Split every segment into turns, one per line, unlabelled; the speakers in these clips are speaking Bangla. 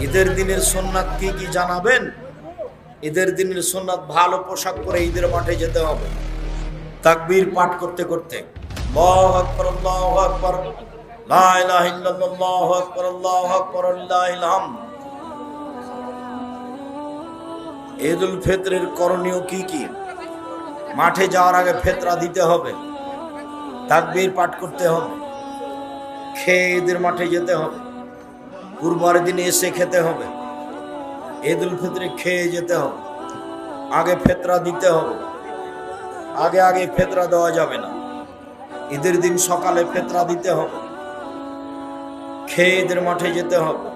ঈদের দিনের সোননাথ কি কি জানাবেন? ঈদের দিনের সোননাথ ভালো পোশাক পরে ঈদের মাঠে যেতে হবে। তাকবীর পাঠ করতে করতে। আল্লাহু আকবার আল্লাহু আকবার। লা ইলাহা ইল্লাল্লাহ, আল্লাহু আকবার আল্লাহু আকবার লিল্লাহিল হামদ ঈদুল ফিতরের করণীয় কি কি? মাঠে যাওয়ার আগে ফেতরা দিতে হবে। তাকবীর পাঠ করতে হবে। খেয়ে ঈদের মাঠে যেতে হবে। কুরবার দিনে এসে খেতে হবে। ঈদ উল ফিতরে খেয়ে যেতে হবে। আগে ফেতরা দিতে হবে। আগে আগে ফেতরা দেওয়া যাবে না। ঈদের দিন সকালে ফেতরা দিতে হবে। খেয়ে ঈদের মাঠে যেতে হবে।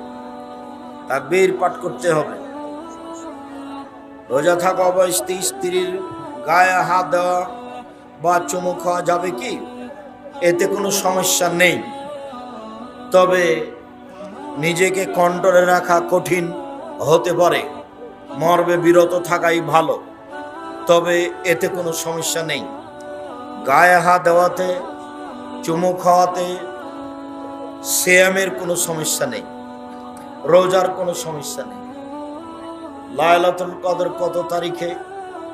তাকবীর পাঠ করতে হবে। রোজা থাকা অবস্থায় স্ত্রীর গায়ে হাত দেওয়া বা চুমু খাওয়া যাবে কি? এতে কোনো সমস্যা নেই। তবে নিজেকে কন্ট্রোলে রাখা কঠিন হতে পারে। মর্বে বিরত থাকাই ভালো। তবে এতে কোনো সমস্যা নেই। গায়ে হাত দেওয়াতে, চুমু খাওয়াতে শ্যামের কোনো সমস্যা নেই। রোজার কোনো সমস্যা নেই। লায়লাতুল কদর কত তারিখে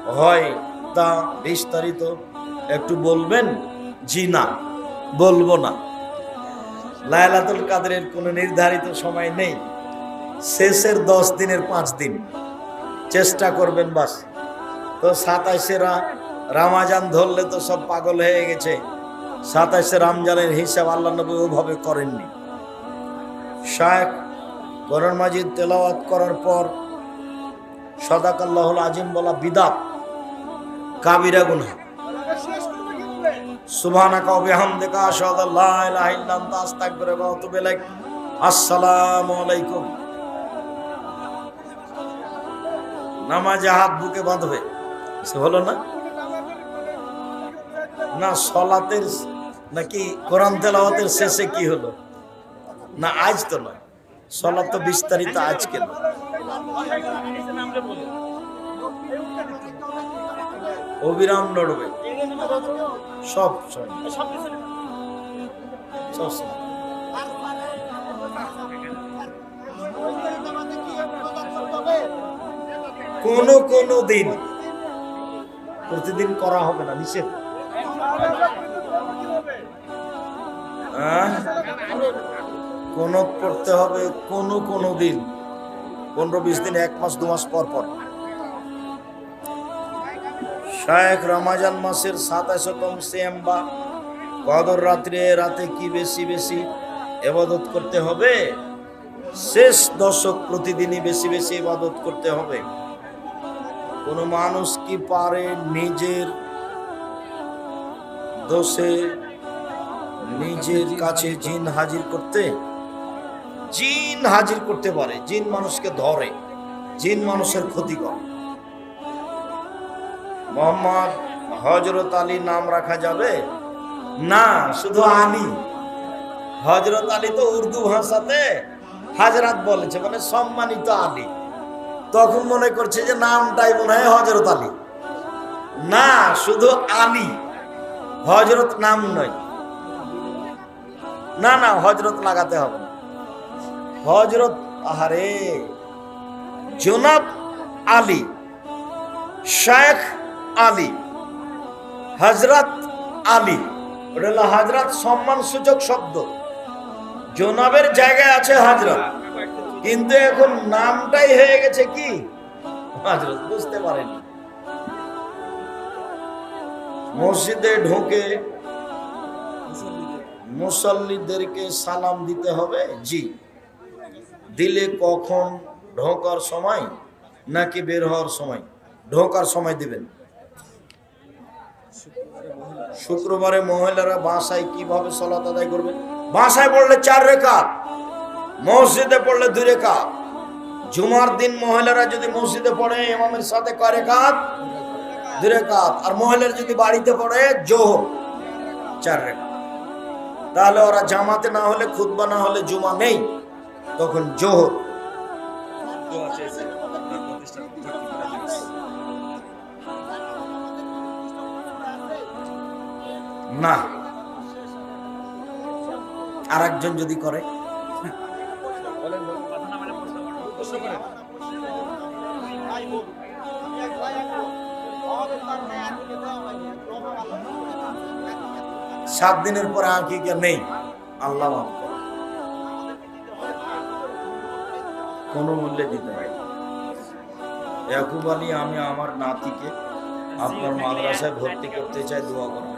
হয় তা বিস্তারিত একটু বলবেন? জি না, বলব না। লায়লাতুল কাদরের কোনো নির্ধারিত সময় নেই। শেষের দশ দিনের পাঁচ দিন। চেষ্টা করবেন বাস। তো সাতাইশে রামাজান ধরলে তো সব পাগল হয়ে গেছে। সাতাইশে রমজানের হিসাব আল্লাহ নবী ওভাবে করেননি। শায়েখ করন মাজিদ তেলাওয়াত করার পর সদাকাল্লাহুল আজিম বলা বিদাত। কাবিরা গুনা সুবহানাকা আসসালামু আলাইকুম। নামাজে হাত বুকে বাঁধবে। সে হলো না? না সলাতের নাকি কোরআন তেলাওয়াতের শেষে কি হলো? না আজ তো নয়। সলাত তো বিস্তারিত আজকে অবিরাম লড়বে সব কোনো কোনো দিন। প্রতিদিন করা হবে না, নিষেধ। আহ? কোনো পড়তে হবে কোনো কোনো দিন। পনেরো, বিশ দিন, এক মাস, দু মাস পর পর। শায়েখ রমাজান মাসের সাতাশতম সেম বা কদর রাত্রে রাতে কি বেশি বেশি এবাদত করতে হবে? শেষ দশক প্রতিদিনই বেশি বেশি ইবাদত করতে হবে। কোনো মানুষ কি পারে নিজের দোষে নিজের কাছে জিন হাজির করতে? জিন হাজির করতে পারে। জিন মানুষকে ধরে। জিন মানুষের ক্ষতি করে মোহাম্মদ হজরত আলী নাম রাখা যাবে? না, শুধু আলী। হজরত আলী তো উর্দু ভাষাতে হাজরাত বলেছে মানে সম্মানিত আলী। তখন মনে করছে যে নামটাই মনে হয় হজরত আলী। না, শুধু আলী। হজরত নাম নয়। না না হজরত লাগাতে হবে হজরত আহারে, জনাব আলী শেখ আলী। হজরত আলী, ওটা হলো হজরত সম্মান সূচক শব্দ। জনাবের জায়গায় আছে হজরত কিন্তু এখন নামটাই হয়ে গেছে কি? হজরত বুঝতে পারেনি। মসজিদে ঢোকে মুসল্লিদেরকে সালাম দিতে হবে? জি। দিলে কখন? ঢোকার সময় নাকি বের হওয়ার সময়? ঢোকার সময় দিবেন। শুক্রবারে মহিলারা বাসায় কীভাবে সলাত আদায় করবে? বাসায় পড়লে চার রেখা মসজিদে পড়লে দুই রেখা জুমার দিন মহিলারা যদি মসজিদে পড়ে, ইমামের সাথে কয় রেখাত? দুই আর মহিলারা যদি বাড়িতে পড়ে, জোহর, চার রেখা তাহলে ওরা জামাতে না হলে, খুতবা না হলে জুমা নেই, তখন জোহর। না। আর একজন যদি করে। সাত দিনের পরে আকিকা নেই? আল্লাহ। কোনো মূল্যে দিতে হয় ইয়াকুব আলী, আমি আমার নাতিকে আপনার মাদ্রাসায় ভর্তি করতে চাই, দোয়া করবেন।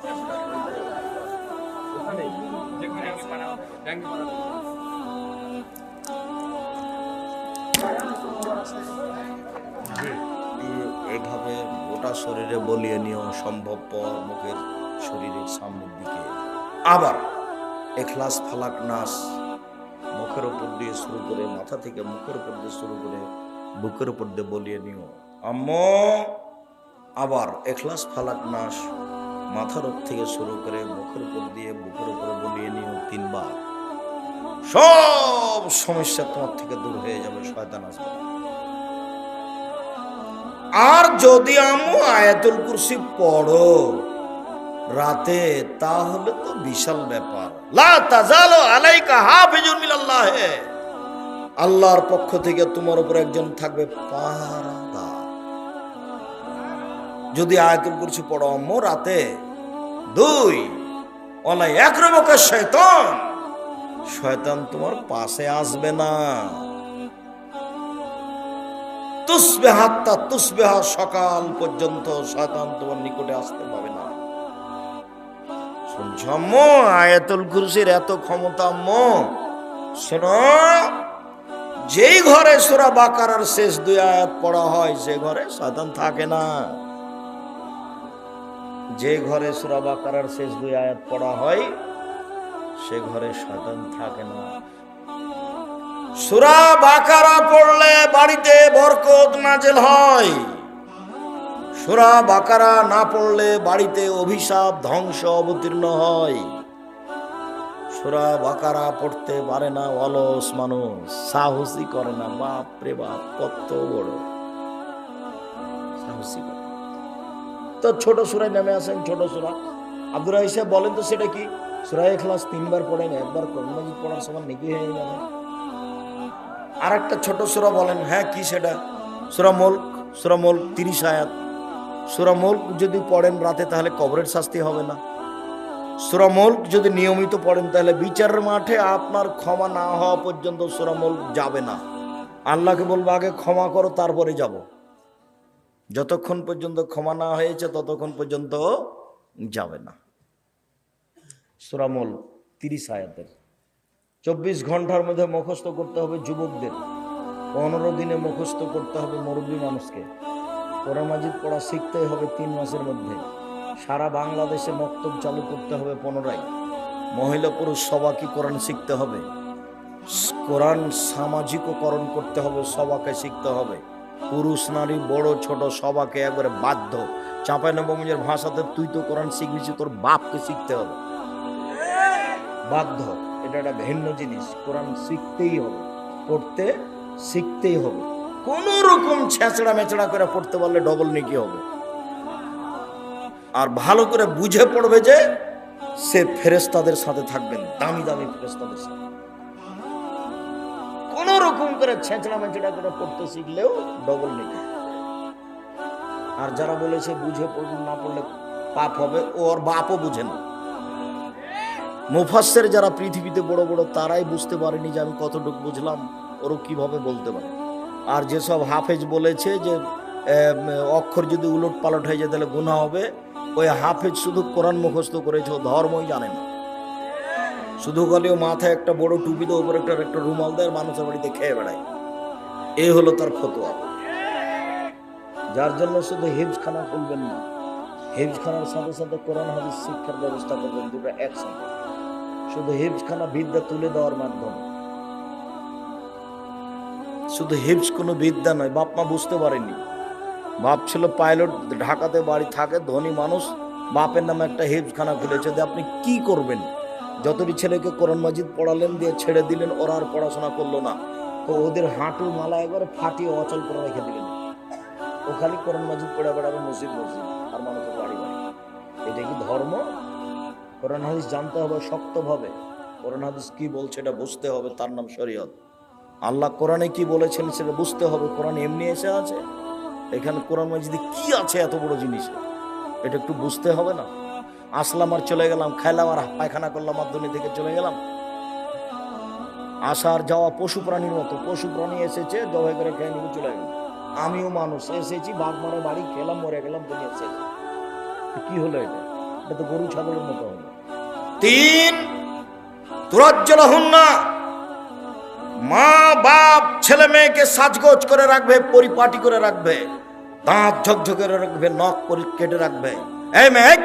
ইলাইক এইভাবে গোটা শরীরে বলিয়ে নিও সম্ভবপর মুখের শরীরের সামনের দিকে। আবার এখলাস, ফালাক, নাস মুখের উপর দিয়ে শুরু করে মাথা থেকে মুখের উপর দিয়ে শুরু করে বুকের উপর দিয়ে বলিয়ে নিও আম্মু, আবার এখলাস, ফালাক, নাস মাথার উপর থেকে শুরু করে মুখের উপর দিয়ে বুকের উপরে বলিয়ে নিও তিনবার। সব সমস্যা তোমার থেকে দূর হয়ে যাবে, শয়তান আসবে। আর যদি আম্মু আয়াতুল কুরসি পড়ো রাতে, তাহলে তো বিশাল ব্যাপার। লা তাজালু আলাইকা হাফিজুন মিনাল্লাহ। আল্লাহর পক্ষ থেকে তোমার উপর একজন থাকবে পাহারাদার। যদি আয়াতুল কুরসি পড়ো আম্মু রাতে দুই ওলা একরবকা শয়তান। শয়তান তোমার পাশে আসবে না। তুসবেহাত্তা তুসবেহা সকাল পর্যন্ত শয়তান তোমার নিকটে আসতে পাবে না। শুনছ আয়াতুল কুরসির এত ক্ষমতা আম্মু? শোনো, যেই ঘরে সুরা বাকারার শেষ দুই আয়াত পড়া হয়, সে ঘরে শয়তান থাকে না। যে ঘরে সুরা বাকারার শেষ দুই আয়াত পড়া হয়, সে ঘরে শয়তান থাকে না। সুরা বাকারা পড়লে বাড়িতে বরকত নাজেল হয়। সুরা বাকারা না পড়লে বাড়িতে অভিশাপ, ধ্বংস অবতীর্ণ হয়। সুরা বাকারা পড়তে পারে না অলস মানুষ, সাহসী করে না। বাপ রে বাপ, কত বড়। সাহসী। তো ছোট সুরায় নেমে আসেন, ছোট সুরা। আব্দুর হিসেব বলেন তো সেটা কি? সুরায় ক্লাস তিনবার পড়েন, একবার কোরআন মাজিদ পড়ার সময় নেকি হয়ে যাবে আর একটা ছোট সুরা বলেন হ্যাঁ কি সেটা? সুরা মুল্ক, সুরা তিরিশ আয়াত। সুরা যদি পড়েন রাতে তাহলে কবরের শাস্তি হবে না। সুরা যদি নিয়মিত পড়েন তাহলে বিচার মাঠে আপনার ক্ষমা না হওয়া পর্যন্ত সুরা যাবে না। আল্লাহকে বলব, আগে ক্ষমা করো, তারপরে যাব। যতক্ষণ পর্যন্ত ক্ষমা না হয়েছে, ততক্ষণ পর্যন্ত যাবে না। সুরা মুল্ক তিরিশ আয়াতের। চব্বিশ ঘণ্টার মধ্যে মুখস্থ করতে হবে যুবকদের। পনেরো দিনে মুখস্থ করতে হবে মুরব্বী মানুষকে। কোরআন মাজিদ পড়া শিখতেই হবে তিন মাসের মধ্যে। সারা বাংলাদেশে মক্তব চালু করতে হবে পুনরায়। মহিলা পুরুষ সবাইকে কোরআন শিখতে হবে। কোরআন সামাজিককরণ করতে হবে সবাকে শিখতে হবে। পুরুষ, নারী, বড়, ছোট, সবাকে একবারে বাধ্য। চাঁপাই নবমীর ভাষাতে তুই তো কোরআন শিখবি তোর বাপকে শিখতে হবে। বাধ্য। এটা একটা ভিন্ন জিনিস। কোরআন শিখতেই হবে। পড়তে শিখতেই হবে। কোন রকম ছেঁচড়া মেচড়া করে পড়তে পারলে ডবল নেকি হবে। আর ভালো করে বুঝে পড়বে যে সে ফেরেস্তাদের সাথে থাকবেন, দামি দামি ফেরেস্তাদের সাথে। করে ছেঁচড়া মেচড়া করে পড়তে শিখলেও ডবল নেকি আর যারা বলেছে বুঝে পড়ুন, না পড়লে পাপ হবে ওর বাপও বুঝে না। মুফাসের যারা পৃথিবীতে বড় বড়, তারাই বুঝতে পারেনি যে আমি কতটুকু বুঝলাম, ওরও কীভাবে বলতে পারে। আর যেসব হাফেজ বলেছে যে অক্ষর যদি উলট পালট হয়ে যায় তাহলে গুণা হবে, ওই হাফেজ শুধু কোরআন মুখস্থ করেছে, ও ধর্মই জানে না। শুধু গলেও মাথায় একটা বড় টুপি দেয় উপরে একটা একটা রুমাল দেয় মানুষের বাড়িতে খেয়ে বেড়ায়। এই হলো তার ফতোয়া। যার জন্য শুধু হিফজখানা খুলবেন না, হিফজখানার সাথে সাথে কোরআন, হাদিস, শিক্ষার ব্যবস্থা করবেন দুটো একসাথে শুধু হেফজখানা বিদ্যা তুলে দেওয়ার মাধ্যমে। শুধু হেফজ কোনো বিদ্যা নয়, বাপ মা বুঝতে পারেনি বাপ ছিল পাইলট, ঢাকাতে বাড়ি থাকে, ধনী মানুষ, বাপের নামে একটা হেফজখানা খুলেছে আপনি কি করবেন? যতটি ছেলেকে কোরআন মাজিদ পড়ালেন, দিয়ে ছেড়ে দিলেন, ওরা আর পড়াশোনা করল না। তো ওদের হাঁটু, মালা একবারে ফাটিয়ে অচল করে রেখে দিলেন। ও খালি কোরআন মাজিদ পড়ে বেড়াবে মসজিদ মসজিদ, আর মানুষের বাড়ি বাড়ি। এটা কি ধর্ম? কোরআন হাদিস জানতে হবে শক্তভাবে। কোরআন হাদিস কি বলছে এটা বুঝতে হবে, তার নাম শরীয়ত। আল্লাহ কোরআনে কি বলেছেন সেটা বুঝতে হবে, কোরআন এমনি এসে আছে? এখানে কোরআন মাজিদে কি আছে এত বড় জিনিস? এটা একটু বুঝতে হবে না? আসলাম আর চলে গেলাম, খাইলাম আর পায়খানা করলাম দুনিয়া থেকে চলে গেলাম। আসার যাওয়া পশু প্রাণীর মতো পশু প্রাণী এসেছে জবাই করে খেয়ে নিয়ে চলে গেল। আমিও মানুষ, এসেছি, বাঘ মারে বাড়ি, খেলাম, মরে গেলাম, দুনিয়া শেষ কি হলো এটা? এটা তো গরু, ছাগলের মতো হলো তিন তুরাজ্জল না মা, বাপ, ছেলে, মেয়েকে সাজগোজ করে রাখবে, পরিপাটি করে রাখবে। দাঁত ঝকঝকে রাখবে, নখ পরি, কেটে রাখবে। এই মেঘ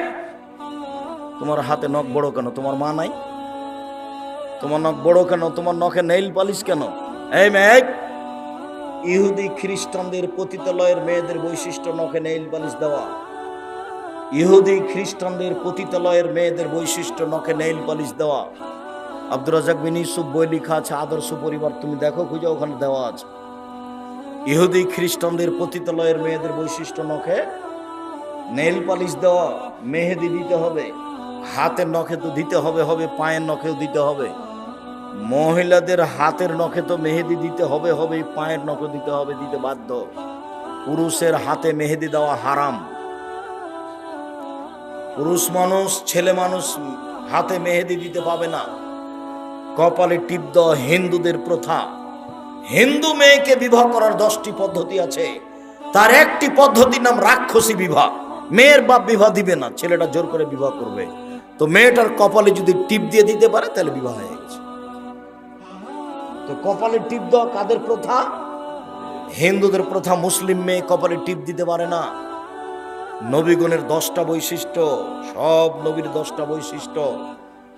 তোমার হাতে নখ বড় কেন? তোমার মা নাই? তোমার নখ বড় কেন? তোমার নখে নেইল পালিশ কেন? এই মেঘ! ইহুদি খ্রিস্টানদের পতিতালয়ের মেয়েদের বৈশিষ্ট্য নখে নেইল পালিশ দেওয়া। ইহুদি খ্রিস্টানদের পতিতালয়ের মেয়েদের বৈশিষ্ট্য নখে নেইল পালিশ দেওয়া। আব্দুর রাজাক বিন ইউসুফ বই লেখা আছে আদর্শ পরিবার তুমি দেখো, খুঁজে, ওখানে দেওয়া আছে। ইহুদি খ্রিস্টানদের পতিতালয়ের মেয়েদের বৈশিষ্ট্য নখে নেইল পালিশ দেওয়া মেহেদি দিতে হবে। হাতের নখে তো দিতে হবে হবে পায়ের নখেও দিতে হবে। মহিলাদের হাতের নখে তো মেহেদি দিতে হবে হবে পায়ের নখে দিতে হবে, দিতে বাধ্য। পুরুষের হাতে মেহেদি দেওয়া হারাম। পুরুষ মানুষ, ছেলে মানুষ হাতে মেহেদি দিতে পাবে না। কপালে টিপ দেওয়া হিন্দুদের প্রথা। হিন্দু মেয়েকে বিবাহ করার দশটি পদ্ধতি আছে। তার একটি পদ্ধতির নাম রাক্ষসী বিবাহ। মেয়ের বাপ বিবাহ দিবে না, ছেলেটা জোর করে বিবাহ করবে। তো মেয়েটার কপালে যদি টিপ দিয়ে দিতে পারে, তাহলে বিবাহ হয়ে গেছে। তো কপালে টিপ দেওয়া কাদের প্রথা? হিন্দুদের প্রথা মুসলিম মেয়ে কপালে টিপ দিতে পারে না। নবীগণের দশটা বৈশিষ্ট্য, সব নবীর দশটা বৈশিষ্ট্য,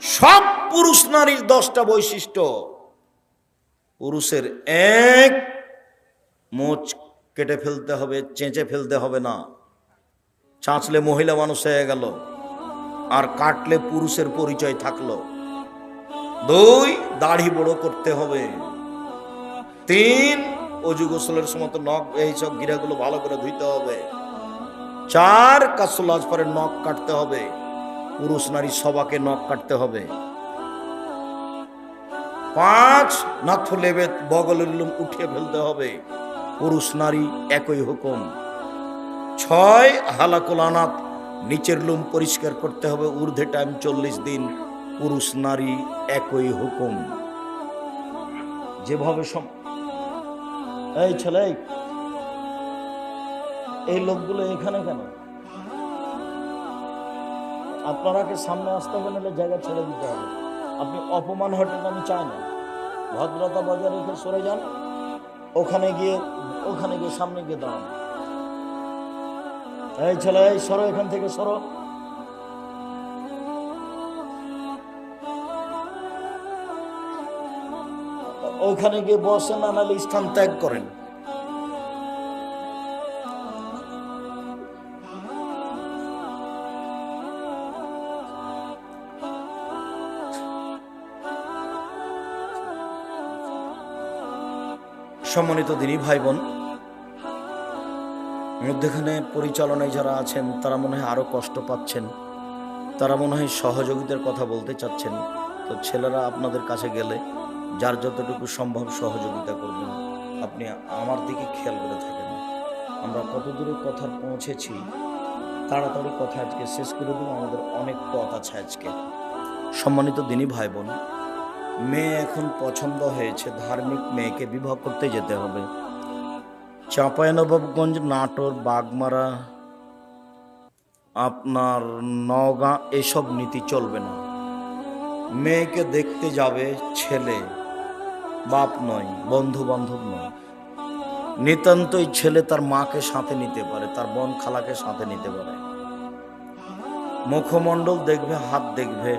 সব পুরুষ নারীর দশটা বৈশিষ্ট্য। পুরুষের এক মোচ কেটে ফেলতে হবে, চেঁচে ফেলতে হবে না। চাঁচলে মহিলা মানুষ হয়ে গেল। আর কাটলে পুরুষের পরিচয় থাকল। দুই, দাড়ি বড় করতে হবে। তিন অজু গোসলের সময় তো নখ এইসব গিরাগুলো ভালো করে ধুইতে হবে। চার কাসুলাজ পরে নখ কাটতে হবে। পুরুষ নারী সবাকে নখ কাটতে হবে। পাঁচ নাথ লেবে বগলের লুম উঠিয়ে ফেলতে হবে। পুরুষ নারী একই হুকুম। ছয়, হালাকুল আনাত নিচের লুম পরিষ্কার করতে হবে, ঊর্ধ্বে টাইম চল্লিশ দিন, পুরুষ, নারী একই হুকুম। যেভাবে সম- এই ছেলে, এই লোকগুলো এখানে কেন? আপনারাকে সামনে আসতে হবে, নাহলে জায়গা ছেড়ে দিতে হবে। আপনি অপমান হটেন, আমি চাই না। ভদ্রতা বজায় রেখে সরে যান। ওখানে গিয়ে ওখানে গিয়ে সামনে গিয়ে দাঁড়ান। এই ছেলে, এই সরো এখান থেকে, সরো। ওখানে গিয়ে বসেন না নাহলে স্থান ত্যাগ করেন। সম্মানিত দিনী ভাই বোন মধ্যেখানে পরিচালনায় যারা আছেন, তারা মনে হয় আরও কষ্ট পাচ্ছেন। তারা মনে হয় সহযোগিতার কথা বলতে চাচ্ছেন। তো ছেলেরা আপনাদের কাছে গেলে যার যতটুকু সম্ভব সহযোগিতা করবেন। আপনি আমার দিকে খেয়াল করে থাকেন। আমরা কত দূরে কথা পৌঁছেছি, তাড়াতাড়ি কথা আজকে শেষ করে দেবো। আমাদের অনেক পথ আছে আজকে। সম্মানিত দিনী ভাই বোন মেয়ে এখন পছন্দ হয়েছে, ধার্মিক মেয়েকে বিবাহ করতে যেতে হবে। চাঁপাইনবাবগঞ্জ নাটোর বাগমারা। আপনার নওগাঁ, এসব নীতি চলবে না। মেয়েকে দেখতে যাবে ছেলে। বাপ নয় বন্ধু বান্ধব নয়। নিতান্তই ছেলে তার মাকে সাথে নিতে পারে, তার বোন খালাকে সাথে নিতে পারে। মুখমণ্ডল দেখবে, হাত দেখবে।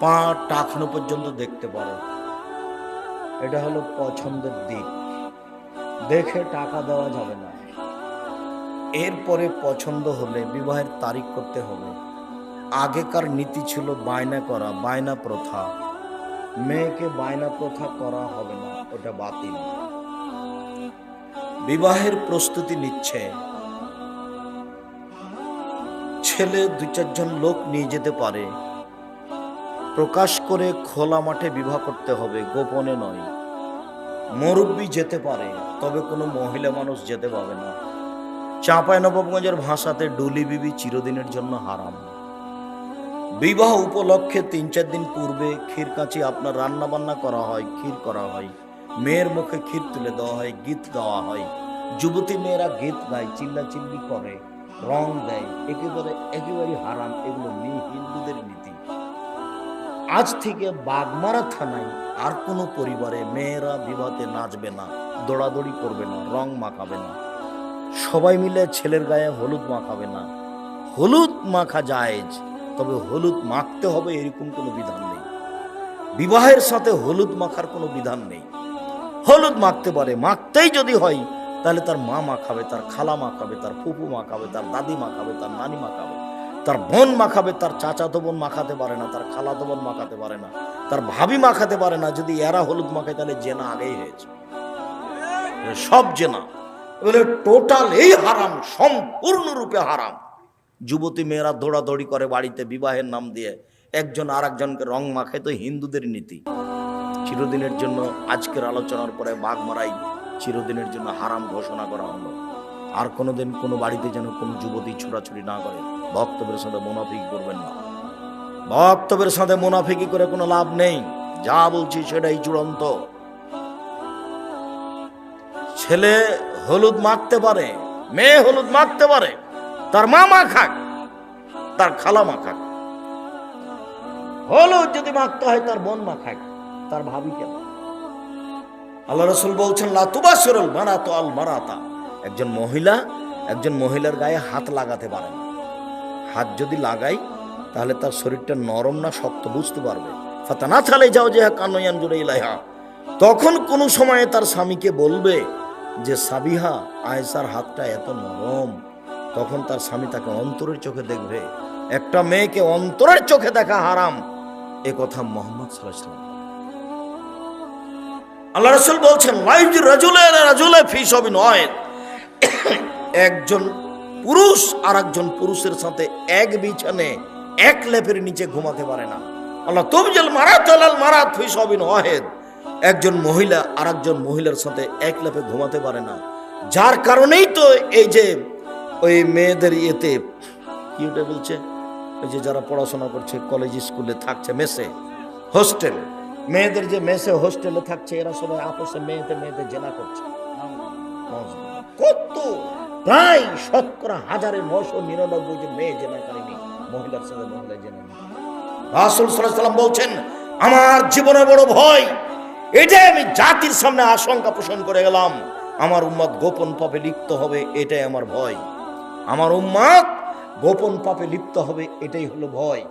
পা টাকনো পর্যন্ত দেখতে পারে। এটা হলো পছন্দের দিক। দেখে টাকা দেওয়া যাবে না। এরপরে পছন্দ হলে, বিবাহের তারিখ করতে হবে আগেকার নীতি ছিল বায়না করা, বায়না প্রথা। মেয়েকে বায়না প্রথা করা হবে না, ওটা বাতিল। বিবাহের প্রস্তুতি নিচ্ছে। ছেলে দু চারজন লোক নিয়ে যেতে পারে। প্রকাশ করে খোলা মাঠে বিবাহ করতে হবে, গোপনে নয়। মুরব্বী যেতে পারে, তবে কোনো মহিলা মানুষ যেতে পাবে না। চাঁপাই নবাবগঞ্জের ভাষাতে ডুলি বিবি চিরদিনের জন্য হারাম। বিবাহ উপলক্ষে তিন চার দিন পূর্বে ক্ষীর কাছে আপনার রান্না বান্না করা হয়, ক্ষীর করা হয়। মেয়ের মুখে ক্ষীর তুলে দেওয়া হয়, গীত গাওয়া হয়। যুবতী মেয়েরা গীত গায় চিল্লা চিল্লি করে, রং দেয়, একেবারে একেবারে হারাম, এগুলো হিন্দুদের নীতি। আজ থেকে বাগমারা থানায় আর কোনো পরিবারে মেয়েরা বিবাহতে নাচবে না, দৌড়াদৌড়ি করবে না, রং মাখাবে না। সবাই মিলে ছেলের গায়ে হলুদ মাখাবে না। হলুদ মাখা জায়েজ, তবে হলুদ মাখতে হবে এরকম কোনো বিধান নেই। বিবাহের সাথে হলুদ মাখার কোনো বিধান নেই। হলুদ মাখতে পারে, মাখতেই যদি হয়, তাহলে তার মা মাখাবে, তার খালা মাখাবে, তার ফুপু মাখাবে, তার দাদি মাখাবে, তার নানি মাখাবে। তার বোন মাখাবে, তার চাচাতো বোন মাখাতে পারে না, তার খালাতো বোন মাখাতে পারে না, তার ভাবি মাখাতে পারে না, যদি এরা হলুদ মাখায়, তাহলে জেনা আগেই হয়েছে। সব জেনা। বলে টোটাল এই হারাম, সম্পূর্ণরূপে হারাম। যুবতী মেয়েরা দৌড়াদৌড়ি করে বাড়িতে বিবাহের নাম দিয়ে, একজন আর একজনকে রং মাখায়, তো হিন্দুদের নীতি। চিরদিনের জন্য আজকের আলোচনার পরে বাঘ মারাই চিরদিনের জন্য হারাম ঘোষণা করা হলো। আর কোনোদিন কোনো বাড়িতে যেন কোনো যুবতী ছোড়াছুড়ি না করে। বক্তব্যের সাথে মুনাফিকি করবেন না। বক্তব্যের সাথে মুনাফিকি করে কোনো লাভ নেই। যা বলছি সেটাই চূড়ান্ত। ছেলে হলুদ মাখতে পারে, মেয়ে হলুদ মাখতে পারে, তার মা মাখাক তার খালা মাখাক হলুদ যদি মাখতে হয়, তার বোন মাখাক তার ভাবি কেন? আল্লাহ রসুল বলছেন লাতুবাসরুল মারাতো আল মারাতা। একজন মহিলা, একজন মহিলার গায়ে হাত লাগাতে পারে না। হাত যদি লাগাই, তাহলে তার শরীরটা নরম না শক্ত, বুঝতে পারবে। ফাতানা ছালে যাও যে কানয়ান জুড়ে ইলাইহা। তখন কোন সময়ে তার স্বামীকে বলবে যে, সাবিহা আয়েসার হাতটা এত নরম। তখন তার স্বামী তাকে অন্তরের চোখে দেখবে। একটা মেয়েকে অন্তরের চোখে দেখা হারাম। এ কথা মোহাম্মদ সাল্লাহ আল্লাহ রসুল বলছেন, লাইফ রাজুলে রাজুলে ফি সবই নয়। একজন পুরুষ আর একজন পুরুষের সাথে এক বিছানে, এক লেপের নিচে ঘুমাতে পারে না। আল্লাহ তবজল মারাত মারাত ফি সবই নহেদ একজন মহিলা আর একজন মহিলার সাথে এক লেপে ঘুমাতে পারে না। যার কারণেই তো এই যে ওই মেয়েদের ইয়েতে, কি বলছে? ওই যে যারা পড়াশোনা করছে কলেজ স্কুলে থাকছে, মেসে হোস্টেল মেয়েদের যে মেসে হোস্টেলে থাকছে, এরা সবাই আপসে মেয়েতে মেয়েতে জেনা করছে। কত প্রায় শতকরা হাজারে নশো নিরানব্বই মেয়ে জেনা করেনি মহিলার সাথে মহিলা জেনা রাসুল সাল্লাম বলছেন, আমার জীবনে বড় ভয়, এটাই আমি জাতির সামনে আশঙ্কা পোষণ করে গেলাম। আমার উম্মত গোপন পাপে লিপ্ত হবে, এটাই আমার ভয়। আমার উম্মত গোপন পাপে লিপ্ত হবে, এটাই হলো ভয়।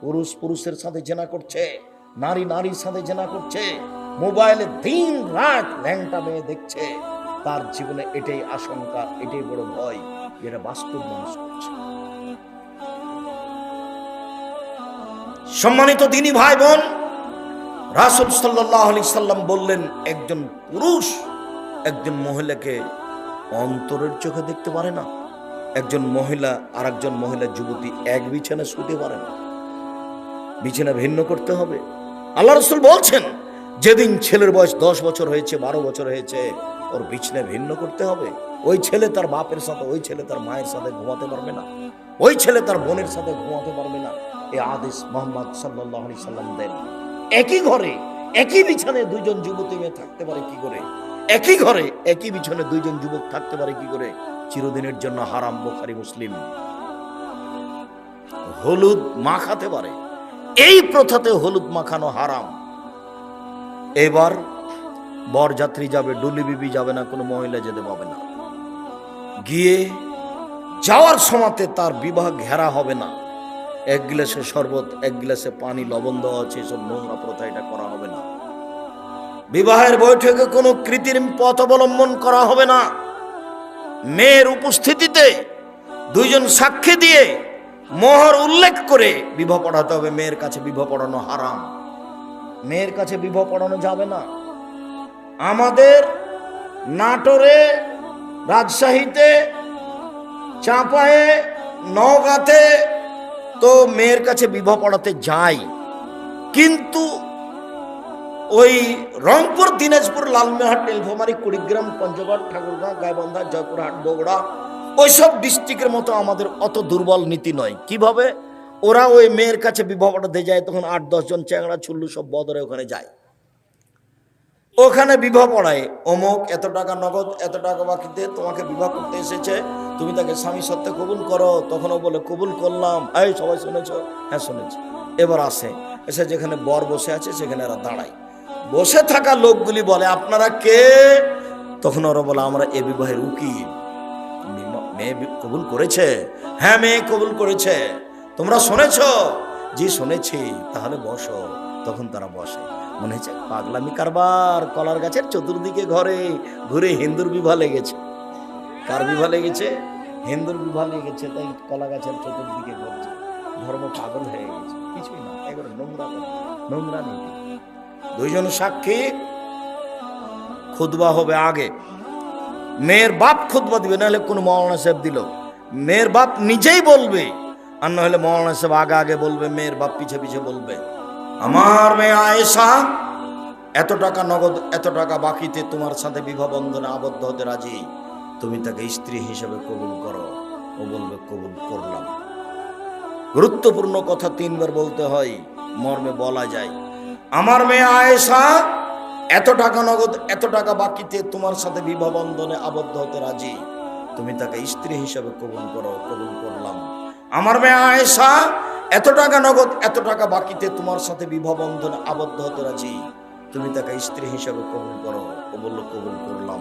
পুরুষ পুরুষের সাথে জেনা করছে, নারী নারীর সাথে জেনা করছে, মোবাইলে দিন রাত ল্যাংটা মেয়ে দেখছে। তার জীবনে এটাই আশঙ্কা, এটাই বড় ভয় যেটা বাস্তব মানুষ করছে। সম্মানিত দিনী ভাই বোন, রাসুল সাল্লাহ আলি সাল্লাম বললেন, একজন পুরুষ একজন মহিলাকে অন্তরের চোখে দেখতে পারে না, একজন মহিলা আর একজন মহিলা যুবতী এক বিছানা শুতে পারে না। বিছানা ভিন্ন করতে হবে। আল্লাহ রসুল বলছেন, যেদিন ছেলের বয়স দশ বছর হয়েছে, বারো বছর হয়েছে ওর বিছানা ভিন্ন করতে হবে। ওই ছেলে তার বাপের সাথে, ওই ছেলে তার মায়ের সাথে ঘুমাতে পারবে না। ওই ছেলে তার বোনের সাথে ঘুমাতে পারবে না। এই আদেশ মোহাম্মদ সাল্লাহ সাল্লাম দেন। একই ঘরে, একই বিছানায় দুইজন যুবতী মেয়ে থাকতে পারে কি করে? একই ঘরে, একই বিছানে দুইজন যুবক থাকতে পারে কি করে? চিরদিনের জন্য হারাম বোখারি, মুসলিম। হলুদ মাখাতে পারে। এই প্রথাতে হলুদ মাখানো হারাম। এবার বরযাত্রী যাবে, ডুলি বিবি যাবে না, কোনো মহিলা যেতে পাবে না। গিয়ে যাওয়ার সময়তে তার বিবাহ ঘেরা হবে না। এক গ্লাসে শরবত, এক গ্লাসে পানি, লবণ দেওয়া আছে, এসব নোংরা প্রথা এটা করা হবে না। বিবাহের বৈঠকে কোনো কৃত্রিম পথ অবলম্বন করা হবে না। মেয়ের উপস্থিতিতে দুইজন সাক্ষী দিয়ে মোহর উল্লেখ করে বিবাহ পড়াতে হবে। মেয়ের কাছে বিবাহ পড়ানো হারাম। মেয়ের কাছে বিবাহ পড়ানো যাবে না। আমাদের নাটোরে, রাজশাহীতে চাঁপায়ে নওগাঁতে তো মেয়ের কাছে বিবাহ পড়াতে যাই কিন্তু ওই রংপুর, দিনাজপুর, লালমেহাট, নীলফামারী, কুড়িগ্রাম, পঞ্চগড় ঠাকুরগাঁও গাইবান্ধা, জয়পুরহাট, বগুড়া, ওইসব ডিস্ট্রিক্টের মতো আমাদের অত দুর্বল নীতি নয়। কীভাবে? ওরা ওই মেয়ের কাছে বিবাহ পড়াতে যায়, তখন আট দশজন চ্যাংড়া, ছুল্লু সব বদরে ওখানে যায়। ওখানে বিবাহ পড়ায়। অমুক, এত টাকা নগদ, এত টাকা বাকিতে তোমাকে বিবাহ করতে এসেছে। তুমি তাকে স্বামী সত্ত্বে কবুল করো। তখনও বলে, কবুল করলাম। এই, সবাই শুনেছ? হ্যাঁ শুনেছি। এবার আসে, এসে যেখানে বর বসে আছে, সেখানে এরা দাঁড়ায়। বসে থাকা লোকগুলি বলে, আপনারা কে? তখন ওরা বলে, আমরা এ বিবাহের উকিল। মেয়ে কবুল করেছে? হ্যাঁ মেয়ে কবুল করেছে। তোমরা শুনেছ? জি, শুনেছি। তাহলে বসো। তখন তারা বসে। মনে হচ্ছে পাগলামি কারবার, কলার গাছের চতুর্দিকে ঘরে ঘুরে হিন্দুর বিবাহ লেগেছে। কার বিবাহ লেগেছে? হিন্দুর বিবাহ লেগেছে, তাই কলা গাছের চতুর্দিকে ঘুরছে। ধর্ম পাগল হয়ে গেছে, কিছুই না এগুলো নোংরা নোংরা নীতি দুইজন সাক্ষী খুদবা হবে আগে। মেয়ের বাপ খুদবা দিবে, নাহলে কোনো মৌলানা সাহেব দিল। মেয়ের বাপ নিজেই বলবে, আর নাহলে মৌলানা সাহেব আগে আগে বলবে, মেয়ের বাপ পিছে পিছে বলবে। আমার মেয়ে আয়েশা, এত টাকা নগদ, এত টাকা বাকিতে তোমার সাথে বিবাহ বন্ধনে আবদ্ধ হতে রাজি? তুমি তাকে স্ত্রী হিসেবে কবুল করো। ও বলবে, কবুল করলাম। গুরুত্বপূর্ণ কথা তিনবার বলতে হয়, মর্মে বলা যায়। আমার মেয়ে আয়েশা, এত টাকা নগদ, এত টাকা বাকিতে তোমার সাথে বিবাহ বন্ধনে আবদ্ধ হতে রাজি। তুমি তাকে স্ত্রী হিসাবে কবুল করো, কবুল করলাম। আমার মেয়ে আয়েশা এত টাকা নগদ, এত টাকা বাকিতে তোমার সাথে বিবাহ বন্ধনে আবদ্ধ হতে রাজি। তুমি তাকে স্ত্রী হিসাবে কবুল করো। ও বলল কবুল করলাম।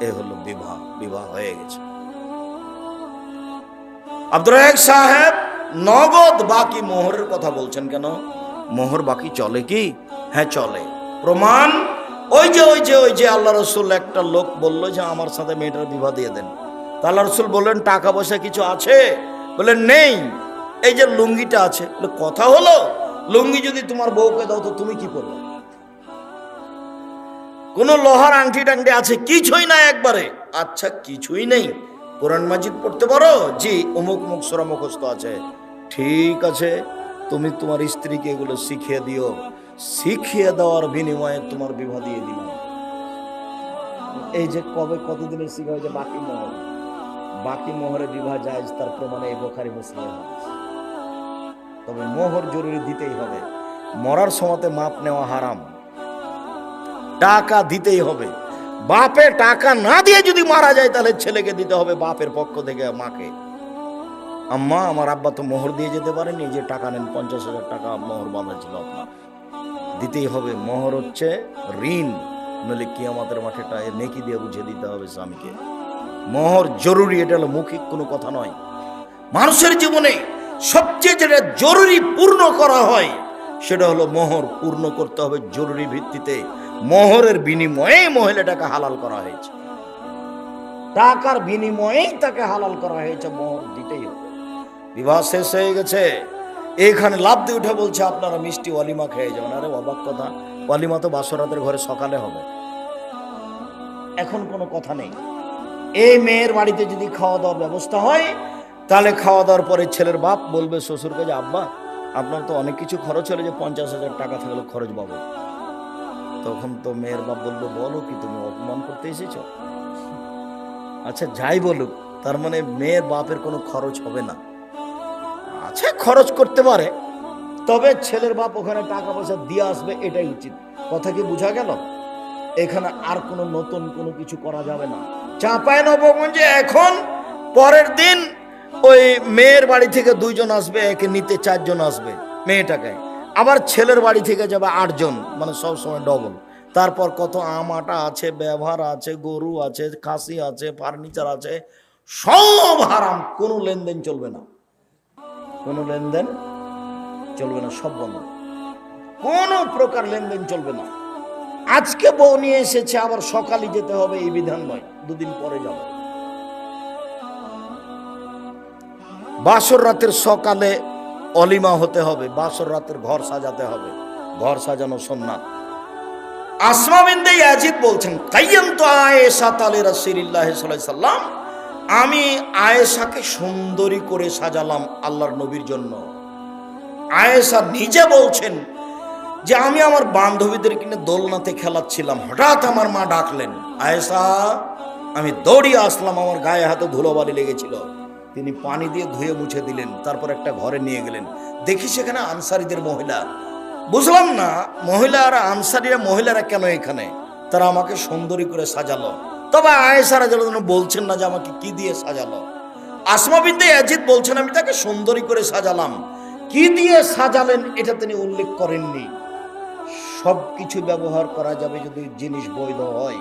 এ হলো বিবাহ। বিবাহ হয়ে গেছে। আব্দুর সাহেব, নগদ বাকি মোহরের কথা বলছেন কেন? মোহর বাকি চলে কি? হ্যাঁ চলে। প্রমাণ, ওই যে ওই যে ওই যে আল্লাহ রসুল একটা লোক বলল যে আমার সাথে মেয়েটার বিবাহ দিয়ে দেন। তা আল্লাহ রসুল বললেন, টাকা পয়সা কিছু আছে? বললেন, নেই। এই যে লুঙ্গিটা আছে কথা হলো? লুঙ্গি যদি তোমার বউকে দাও, তো তুমি কি করবে? কোনো লোহার আংটি টাংটি আছে, কিছুই না একবারে। আচ্ছা কিছুই নেই। কোরআন মাজিদ পড়তে পারো? জি, অমুক মুখ সোরা মুখস্থ আছে। ঠিক আছে, তুমি তোমার স্ত্রীকে এগুলো শিখিয়ে দিও। শিখিয়ে দেওয়ার বিনিময়ে তোমার বিবাহ দিয়ে দিলাম। এই যে কবে কতদিনের শিখা হয়েছে? বাকি মোহর। বাকি মোহরে বিবাহ যায় তার প্রমাণে এই বোখারি মুসলিম তবে মোহর জরুরি দিতেই হবে। মরার সময়তে মাপ নেওয়া হারাম। টাকা দিতেই হবে। বাপে টাকা না দিয়ে যদি মারা যায়, তাহলে ছেলেকে দিতে হবে বাপের পক্ষ থেকে মাকে। আম্মা, আমার আব্বা তো মোহর দিয়ে যেতে পারেনি, যে টাকা নেন, পঞ্চাশ হাজার টাকা মোহর বাঁধা ছিল আপনার। দিতেই হবে। মোহর হচ্ছে ঋণ। নইলে কি আমাদের মাঠেটা এ নেকি দিয়ে বুঝিয়ে দিতে হবে স্বামীকে। মোহর জরুরি, এটা হলো মৌখিক কোনো কথা নয়। মানুষের জীবনে সবচেয়ে যেটা জরুরি পূর্ণ করা হয়, সেটা হলো মোহর পূর্ণ করতে হবে জরুরি ভিত্তিতে। মোহরের বিনিময়ে মহিলাটাকে হালাল করা হয়েছে। টাকার বিনিময়েই তাকে হালাল করা হয়েছে, মোহর দিতেই হবে। বিবাহ শেষ হয়ে গেছে। এখানে লাভ দিয়ে উঠে বলছে, আপনারা মিষ্টি অলিমা খেয়ে যাবেন আরে অবাক কথা অলিমা তো বাসরাতের ঘরে সকালে হবে। এখন কোনো কথা নেই। এই মেয়ের বাড়িতে যদি খাওয়া দাওয়ার ব্যবস্থা হয় তাহলে খাওয়া দাওয়ার পরে ছেলের বাপ বলবে শ্বশুরকে যে আব্বা, আপনার তো অনেক কিছু খরচ হলে যে পঞ্চাশ হাজার টাকা থাকলে খরচ পাবো। তখন তো মেয়ের বাপ বলল বলো কি, তুমি অপমান করতে এসেছ? আচ্ছা যাই বলুক, তার মানে মেয়ের বাপের কোনো খরচ হবে না। আচ্ছা খরচ করতে পারে, তবে ছেলের বাপ ওখানে টাকা পয়সা দিয়ে আসবে, এটাই উচিত। কথা কি বোঝা গেল? এখানে আর কোনো নতুন কোনো কিছু করা যাবে না। চাঁপায় নবগঞ্জে এখন পরের দিন ওই মেয়ের বাড়ি থেকে দুইজন আসবে, একে নিতে চারজন আসবে মেয়েটাকে। আবার ছেলের বাড়ি থেকে যাবে আটজন মানে সব সময় ডবল তারপর কত আম, আটা আছে, ব্যবহার আছে, গরু আছে, খাসি আছে ফার্নিচার আছে, সব হারাম, কোনো লেনদেন চলবে না। কোনো লেনদেন চলবে না, সব বন্ধ। কোনো প্রকার লেনদেন চলবে না। আজকে বউ নিয়ে এসেছে, আবার সকালে যেতে হবে, এই বিধান নয়, দুদিন পরে যাবে। বাসর রাতের সকালে অলিমা হতে হবে, বাসর রাতের ঘর সাজাতে হবে, ঘর সাজানো সন্ন্যাত আসমা বিনতে ইয়াজিদ বলছেন কাইয়াম তো আয়েশা তালে আলাইহি সাল্লাম, আমি আয়েশাকে সুন্দরী করে সাজালাম আল্লাহর নবীর জন্য। আয়েশা নিজে বলছেন যে, আমি আমার বান্ধবীদের কিনে দোলনাতে খেলাচ্ছিলাম, হঠাৎ আমার মা ডাকলেন, আয়েশা, আমি দৌড়িয়ে আসলাম, আমার গায়ে হাতে ধুলোবালি লেগেছিল। তিনি পানি দিয়ে ধুয়ে মুছে দিলেন, তারপর একটা ঘরে নিয়ে গেলেন। দেখি সেখানে আনসারিদের মহিলা। বুঝলাম না মহিলা আর আনসারিরা মহিলারা কেন এখানে? তারা আমাকে সুন্দরী করে সাজালো। তবে আয়েসারা যেন বলছেন না যে আমাকে কি দিয়ে সাজালো? আসমা বিদ্যে অজিত বলছেন, আমি তাকে সুন্দরী করে সাজালাম। কি দিয়ে সাজালেন এটা তিনি উল্লেখ করেননি। সব কিছু ব্যবহার করা যাবে যদি জিনিস বৈধ হয়।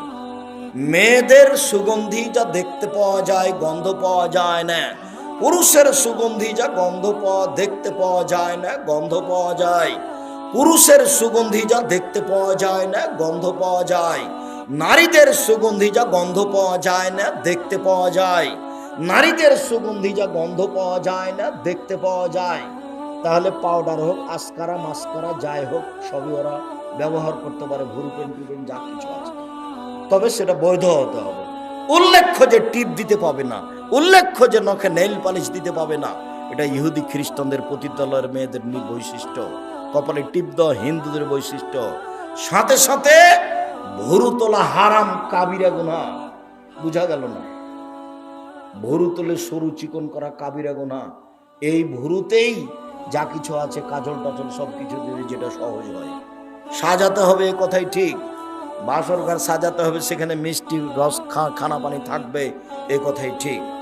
মেয়েদের সুগন্ধি যা দেখতে পাওয়া যায়, গন্ধ পাওয়া যায় না। পুরুষের সুগন্ধি যা গন্ধ পাওয়া, দেখতে পাওয়া যায় না, গন্ধ পাওয়া যায়। পুরুষের সুগন্ধি যা দেখতে পাওয়া যায় না, গন্ধ পাওয়া যায়। নারীদের সুগন্ধি যা গন্ধ পাওয়া যায় না, দেখতে পাওয়া যায়। নারীদের সুগন্ধি যা গন্ধ পাওয়া যায় না, দেখতে পাওয়া যায়। তাহলে পাউডার হোক, আসকারা, মাস্কারা, যাই হোক, সবই ওরা ব্যবহার করতে পারে, ভুরু, পেন যা কিছু আছে। তবে সেটা বৈধ হতে হবে। উল্লেখ্য যে টিপ দিতে পাবে না, উল্লেখ্য যে নখে নেইল পালিশ দিতে পাবে না, এটা ইহুদি খ্রিস্টানদের পতিতালয়ের মেয়েদের বৈশিষ্ট্য। কপালে টিপ দেওয়া হিন্দুদের বৈশিষ্ট্য। সাথে সাথে ভুরু তোলা হারাম কাবিরা গুনা বুঝা গেল না? ভুরু তোলে সরু চিকন করা কাবিরা গোনা এই ভুরুতেই যা কিছু আছে কাজল টাজল সব কিছু যেটা সহজ হয়। সাজাতে হবে এ কথাই ঠিক। বাসর ঘর সাজাতে হবে সেখানে মিষ্টি রস খা খানা পানি থাকবে এ কথাই ঠিক।